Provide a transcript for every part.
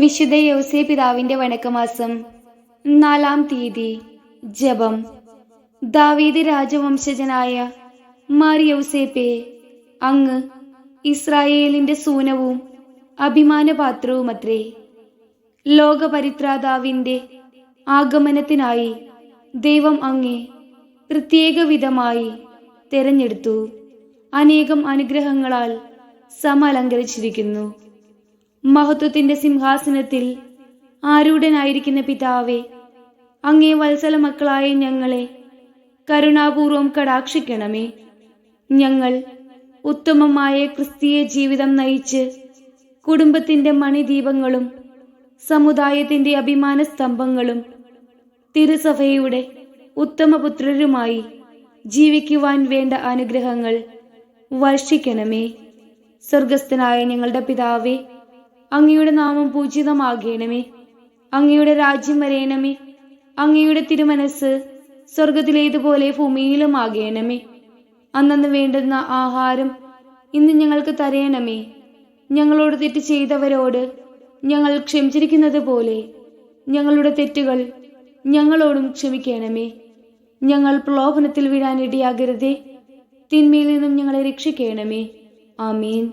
വിശുദ്ധ യോസേ പിതാവിന്റെ വണക്കമാസം നാലാം തീയതി ജപം. ദാവീദ് രാജവംശജനായ മാർ യൗസേപ്പെ അങ്ങ് ഇസ്രായേലിന്റെ സൂനവും അഭിമാനപാത്രവുമത്രേ. ലോകപരിത്രാതാവിന്റെ ആഗമനത്തിനായി ദൈവം അങ്ങേ പ്രത്യേക വിധമായി തെരഞ്ഞെടുത്തു. അനേകം അനുഗ്രഹങ്ങളാൽ സമലങ്കരിച്ചിരിക്കുന്നു. മഹത്വത്തിന്റെ സിംഹാസനത്തിൽ ആരൂഢനായിരിക്കുന്ന പിതാവേ അങ്ങേ വത്സല മക്കളായ ഞങ്ങളെ കരുണാപൂർവം കടാക്ഷിക്കണമേ. ഞങ്ങൾ ഉത്തമമായ ക്രിസ്തീയ ജീവിതം നയിച്ച് കുടുംബത്തിന്റെ മണിദീപങ്ങളും സമുദായത്തിന്റെ അഭിമാന സ്തംഭങ്ങളും തിരുസഭയുടെ ഉത്തമപുത്രരുമായി ജീവിക്കുവാൻ വേണ്ട അനുഗ്രഹങ്ങൾ വർഷിക്കണമേ. സ്വർഗസ്ഥനായ ഞങ്ങളുടെ പിതാവേ അങ്ങയുടെ നാമം പൂജിതമാകണമേ. അങ്ങയുടെ രാജ്യം വരയണമേ അങ്ങയുടെ തിരുമനസ് സ്വർഗത്തിലേതുപോലെ ഭൂമിയിലും ആകണമേ. അന്നു വേണ്ടുന്ന ആഹാരം ഇന്ന് ഞങ്ങൾക്ക് തരയണമേ ഞങ്ങളോട് തെറ്റ് ചെയ്തവരോട് ഞങ്ങൾ ക്ഷമിച്ചിരിക്കുന്നത് പോലെ ഞങ്ങളുടെ തെറ്റുകൾ ഞങ്ങളോടും ക്ഷമിക്കണമേ. ഞങ്ങൾ പ്രലോഭനത്തിൽ വീഴാനിടയാകരുതേ തിന്മയിൽ നിന്നും ഞങ്ങളെ രക്ഷിക്കണമേ. ആമീൻ.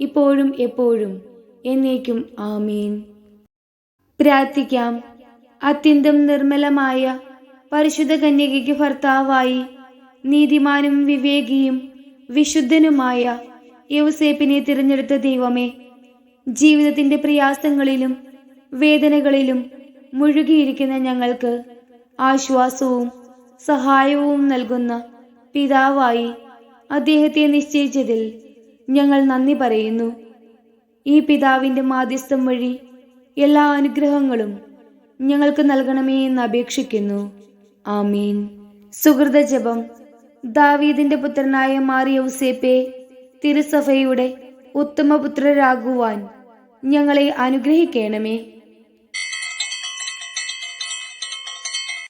ഇപ്പോഴും എപ്പോഴും എന്നേക്കും ആമീൻ. പ്രാർത്ഥിക്കാം. അത്യന്തം നിർമ്മലമായ പരിശുദ്ധ കന്യകയ്ക്ക് ഭർത്താവായി നീതിമാനും വിവേകിയും വിശുദ്ധനുമായ യൗസേപ്പിനെ തിരഞ്ഞെടുത്ത ദൈവമേ ജീവിതത്തിന്റെ പ്രയാസങ്ങളിലും വേദനകളിലും മുഴുകിയിരിക്കുന്ന ഞങ്ങൾക്ക് ആശ്വാസവും സഹായവും നൽകുന്ന പിതാവായി അദ്ദേഹത്തെ നിശ്ചയിച്ചതിൽ ഞങ്ങൾ നന്ദി പറയുന്നു. ഈ പിതാവിന്റെ മാധ്യസ്ഥം വഴി എല്ലാ അനുഗ്രഹങ്ങളും ഞങ്ങൾക്ക് നൽകണമേ എന്ന് അപേക്ഷിക്കുന്നു. ആമീൻ. സുഹൃത ജപം. ദാവീദിന്റെ പുത്രനായ മാറിയൗസേപ്പെ തിരുസഭയുടെ ഉത്തമപുത്രരാകുവാൻ ഞങ്ങളെ അനുഗ്രഹിക്കണമേ.